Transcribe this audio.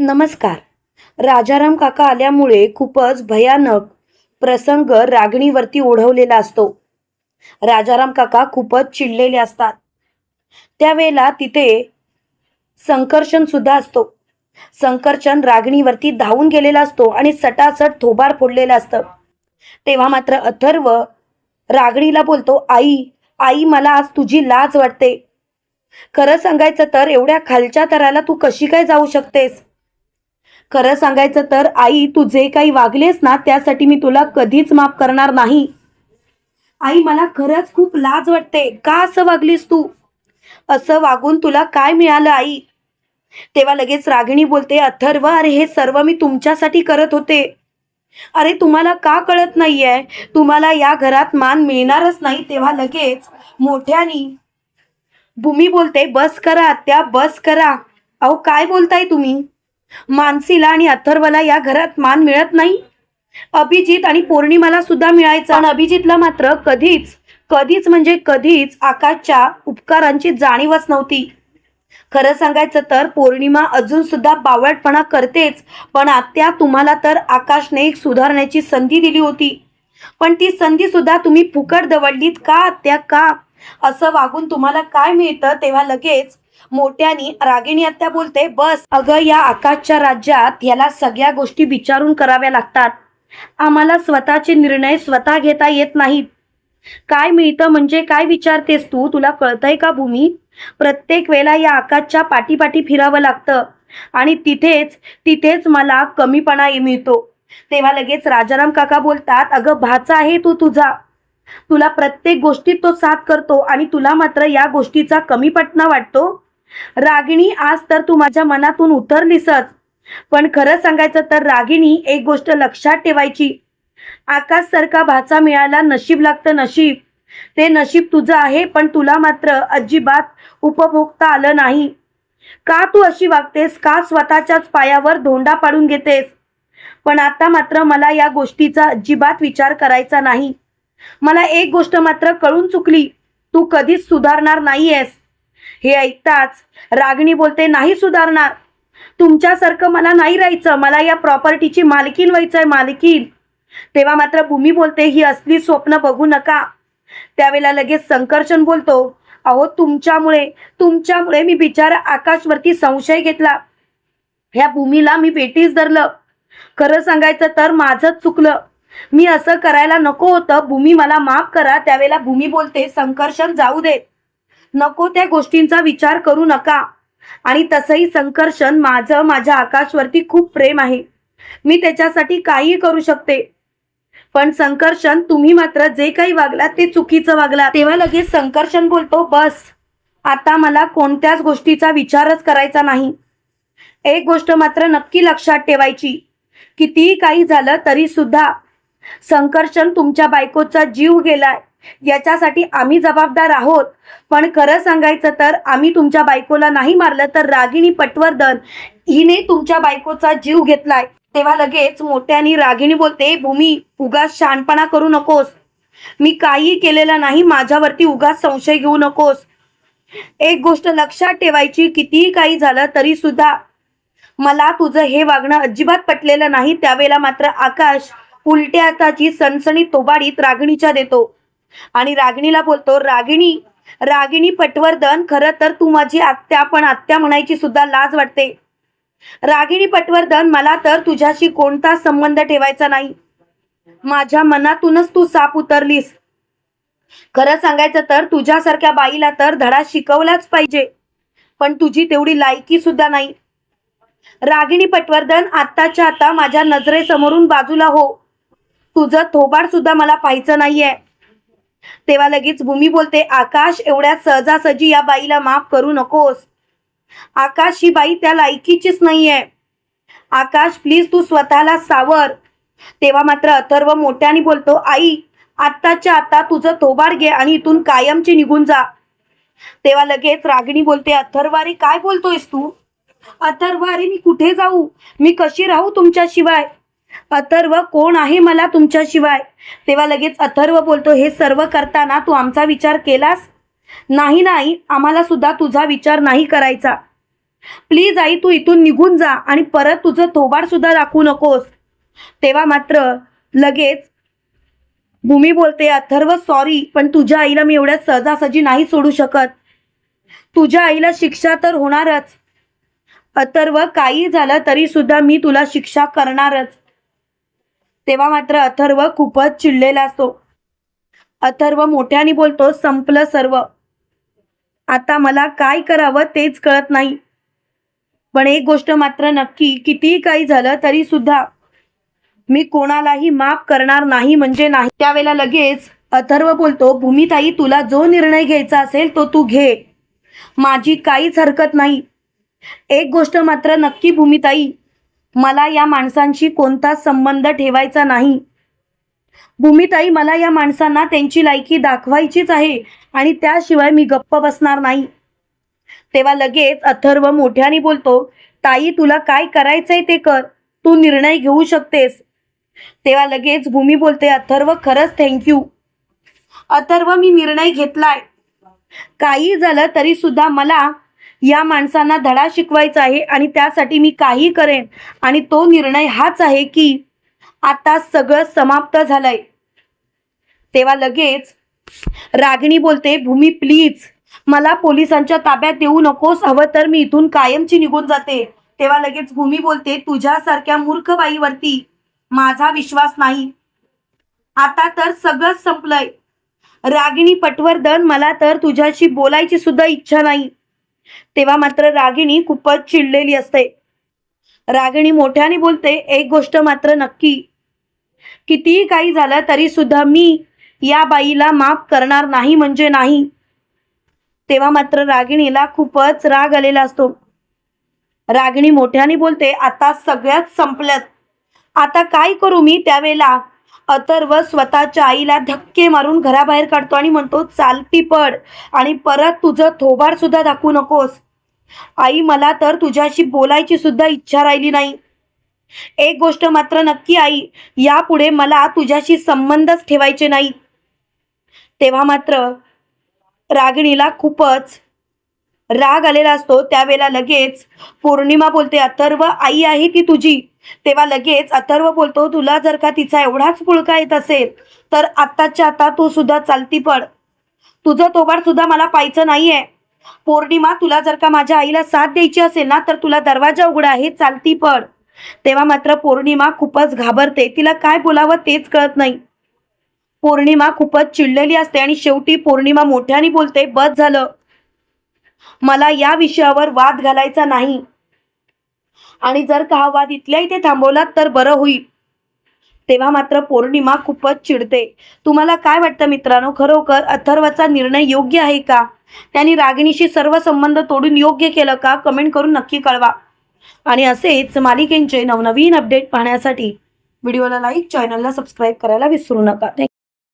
नमस्कार. राजाराम काका आल्यामुळे खूपच भयानक प्रसंग रागणीवरती ओढवलेला असतो. राजाराम काका खूपच चिडलेले असतात. त्यावेळेला तिथे संकर्षण सुद्धा असतो. संकर्षण रागणीवरती धावून गेलेला असतो आणि सटासट थोबार फोडलेलं असतं. तेव्हा मात्र अथर्व रागणीला बोलतो आई आई मला आज तुझी लाज वाटते. खरं सांगायचं तर एवढ्या खालच्या तराला तू कशी काय जाऊ शकतेस? खरं सांगायचं तर आई तू जे काही वागलेस ना त्यासाठी मी तुला कधीच माफ करणार नाही. आई मला खरंच खूप लाज वाटते. का असं वागलीस तू? असं वागून तुला काय मिळालं आई? तेव्हा लगेच रागिणी बोलते अथर्व अरे हे सर्व मी तुमच्यासाठी करत होते. अरे तुम्हाला का कळत नाहीये? तुम्हाला या घरात मान मिळणारच नाही. तेव्हा लगेच मोठ्यानी भूमी बोलते बस करा त्या बस करा. अहो काय बोलताय तुम्ही? मानसीला आणि अथर्वला या घरात मान मिळत नाही. अभिजित आणि पौर्णिमाला सुद्धा मिळायचा. आणि अभिजितला मात्र कधीच कधीच म्हणजे कधीच आकाशच्या उपकारांची जाणीवच नव्हती. खरं सांगायचं तर पौर्णिमा अजून सुद्धा बावळटपणा करतेच. पण आत्या तुम्हाला तर आकाशने एक सुधारण्याची संधी दिली होती. पण ती संधी सुद्धा तुम्ही फुकट दवडलीत का आत्या का? असं वागून तुम्हाला काय मिळतं तेव्हा लगेच मोठ्यानी रागिणी आत्या बोलते बस अगं या आकाशच्या राज्यात याला सगळ्या गोष्टी विचारून कराव्या लागतात. आम्हाला स्वतःचे निर्णय स्वतः घेता येत नाहीत. काय मिळतं म्हणजे काय विचारतेस तू? तुला कळतंय का भूमी? प्रत्येक वेळेला या आकाशच्या पाठीपाठी फिरावं लागतं आणि तिथेच तिथेच मला कमीपणा मिळतो. तेव्हा लगेच राजाराम काका बोलतात अगं भाचा आहे तू तुझा. तुला प्रत्येक गोष्टीत तो साथ करतो आणि तुला मात्र या गोष्टीचा कमीपटना वाटतो. रागिणी आज तर तू माझ्या मनातून उतरलीसच. पण खरं सांगायचं तर रागिणी एक गोष्ट लक्षात ठेवायची. आकाश सारखा भाचा मिळायला नशीब लागतं नशीब. ते नशीब तुझं आहे पण तुला मात्र अजिबात उपभोगता आलं नाही. का तू अशी वागतेस? का स्वतःच्याच पायावर धोंडा पाडून घेतेस? पण आता मात्र मला या गोष्टीचा अजिबात विचार करायचा नाही. मला एक गोष्ट मात्र कळून चुकली. तू कधीच सुधारणार नाहीयेस. हे ऐकताच रागिणी बोलते नाही सुधारणार तुमच्यासारखं मला नाही राहायचं. मला या प्रॉपर्टीची मालकीन व्हायचंय मालकीन तेव्हा मात्र भूमी बोलते ही असली स्वप्न बघू नका. त्यावेळेला लगेच संकर्षण बोलतो अहो तुमच्यामुळे तुमच्यामुळे मी बिचारा आकाशवरती संशय घेतला. ह्या भूमीला मी बेटीच धरलं. खरं सांगायचं तर माझंच चुकलं. मी असं करायला नको होतं. भूमी मला माफ करा. त्यावेळेला भूमी बोलते संकर्षण जाऊ दे. नको त्या गोष्टींचा विचार करू नका. आणि तसंही संकर्षण माझं माझ्या आकाशवरती खूप प्रेम आहे. मी त्याच्यासाठी काहीही करू शकते. पण संकर्षण तुम्ही मात्र जे काही वागला ते चुकीचं वागला तेव्हा लगेच संकर्षण बोलतो बस आता मला कोणत्याच गोष्टीचा विचारच करायचा नाही. एक गोष्ट मात्र नक्की लक्षात ठेवायची. कितीही काही झालं तरी सुद्धा संकर्षण तुमच्या बायकोचा जीव गेलाय. याच्यासाठी आम्ही जबाबदार आहोत. पण खरं सांगायचं तर आम्ही तुमच्या बायकोला नाही मारलं तर रागिणी पटवर्धन हिने तुमच्या बायकोचा जीव घेतलाय. तेव्हा लगेच मोठ्यानी रागिणी बोलते भूमी उगाच शहाणपणा करू नकोस. मी काही केलेलं नाही माझ्यावरती उगाच संशय घेऊ नकोस. एक गोष्ट लक्षात ठेवायची कितीही काही झालं तरी सुद्धा मला तुझं हे वागणं अजिबात पटलेलं नाही. त्यावेळेला मात्र आकाश उलट्या हाताची सणसणी तोबाडीत रागिणीच्या देतो. आणि रागिणीला बोलतो रागिणी रागिणी पटवर्धन खरं तर तू माझी आत्या पण आत्या म्हणायची सुद्धा लाज वाटते. रागिणी पटवर्धन मला तर तुझ्याशी कोणता संबंध ठेवायचा नाही. माझ्या मनातूनच तू साप उतरलीस. खरं सांगायचं तर तुझ्यासारख्या बाईला तर धडा शिकवलाच पाहिजे पण तुझी तेवढी लायकी सुद्धा नाही. रागिणी पटवर्धन आत्ताच्या आता माझ्या नजरेसमोरून बाजूला हो. तुझं थोबाड सुद्धा मला पाहायचं नाहीये. तेव्हा लगेच भूमी बोलते आकाश एवढ्या सहजासहजी या बाईला माफ करू नकोस. आकाश ही बाई त्या लायकीचीच नाहीये. आकाश प्लीज तू स्वतःला सावर. तेव्हा मात्र अथर्व मोठ्याने बोलतो आई आत्ताच्या आता तुझं थोबाड घे आणि इथून कायमची निघून जा. तेव्हा लगेच रागिणी बोलते अथर्व अरे काय बोलतोयस तू? अथर्व अरे मी कुठे जाऊ? मी कशी राहू तुमच्याशिवाय? अथर्व कोण आहे मला तुमच्याशिवाय? तेव्हा लगेच अथर्व बोलतो हे सर्व करताना तू आमचा विचार केलास? नाही नाही आम्हाला सुद्धा तुझा विचार नाही करायचा. प्लीज आई तू इथून निघून जा आणि परत तुझं थोबाड सुद्धा दाखवू नकोस. तेव्हा मात्र लगेच भूमी बोलते अथर्व सॉरी पण तुझ्या आईला मी एवढ्या सहजासहजी नाही सोडू शकत. तुझ्या आईला शिक्षा तर होणारच. अथर्व काही झालं तरी सुद्धा मी तुला शिक्षा करणारच. तेव्हा मात्र अथर्व खूपच चिडलेला असतो. अथर्व मोठ्याने बोलतो संपलं सर्व. आता मला काय करावं तेच कळत नाही. पण एक गोष्ट मात्र नक्की कितीही काही झालं तरी सुद्धा मी कोणालाही माफ करणार नाही म्हणजे नाही. त्यावेळेला लगेच अथर्व बोलतो भूमिताई तुला जो निर्णय घ्यायचा असेल तो तू घे. माझी काहीच हरकत नाही. एक गोष्ट मात्र नक्की भूमिताई मला या माणसांशी कोणताच संबंध ठेवायचा नाही. भूमिताई मला या माणसांना त्यांची लायकी दाखवायचीच आहे आणि त्याशिवाय मी गप्प बसणार नाही. तेव्हा लगेच अथर्व मोठ्याने बोलतो ताई तुला काय करायचंय ते कर. तू निर्णय घेऊ शकतेस. तेव्हा लगेच भूमी बोलते अथर्व खरंच थँक्यू अथर्व मी निर्णय घेतलाय. काही झालं तरी सुद्धा मला या माणसांना धडा शिकवायचा आहे आणि त्यासाठी मी काही करेन. आणि तो निर्णय हाच आहे की आता सगळं समाप्त झालंय. तेव्हा लगेच रागिणी बोलते भूमी प्लीज मला पोलिसांच्या ताब्यात देऊ नकोस. हवं तर मी इथून कायमची निघून जाते. तेव्हा लगेच भूमी बोलते तुझ्यासारख्या मूर्ख बाईवरती माझा विश्वास नाही. आता तर सगळंच संपलंय. रागिणी पटवर्धन मला तर तुझ्याशी बोलायची सुद्धा इच्छा नाही. तेव्हा मात्र रागिणी खूपच चिडलेली असते. रागिणी मोठ्याने बोलते एक गोष्ट मात्र नक्की. कितीही काही झालं तरी सुद्धा मी या बाईला माफ करणार नाही म्हणजे नाही. तेव्हा मात्र रागिणीला खूपच राग आलेला असतो. रागिणी मोठ्याने बोलते आता सगळ्यात संपल्यात. आता काय करू मी त्यावेळेला? अथर्व स्वतःच्या आईला धक्के मारून घराबाहेर काढतो आणि म्हणतो चालती पड आणि परत तुझं थोबार सुद्धा दाखवू नकोस. आई मला तर तुझ्याशी बोलायची सुद्धा इच्छा राहिली नाही. एक गोष्ट मात्र नक्की आई यापुढे मला तुझ्याशी संबंधच ठेवायचे नाही. तेव्हा मात्र रागिणीला खूपच राग आलेला असतो त्यावेळेला लगेच पौर्णिमा बोलते अथर्व आई आहे ती तुझी. तेव्हा लगेच अथर्व बोलतो तुला जर का तिचा एवढाच पुळका येत असेल तर आत्ताच्या आता तू सुद्धा चालती पड तुझं तोबाड सुद्धा मला पाहायचं नाहीये. पौर्णिमा तुला जर का माझ्या आईला साथ द्यायची असेल ना तर तुला दरवाजा उघडा आहे चालती पड तेव्हा मात्र पौर्णिमा खूपच घाबरते. तिला काय बोलावं तेच कळत नाही. पौर्णिमा खूपच चिडलेली असते आणि शेवटी पौर्णिमा मोठ्याने बोलते बस झालं. मला या विषयावर वाद घालायचा नाही. आणि जर का हा वाद इथल्या इथे थांबवला तर बरं होईल. तेव्हा मात्र पौर्णिमा खूपच चिडते. तुम्हाला काय वाटतं मित्रांनो? खरोखर अथर्वचा निर्णय योग्य आहे का? त्यांनी रागिणीशी सर्व संबंध तोडून योग्य केलं का? कमेंट करून नक्की कळवा. आणि असेच मालिकेंचे नवनवीन अपडेट पाहण्यासाठी व्हिडिओला लाईक चॅनलला सबस्क्राईब करायला विसरू नका.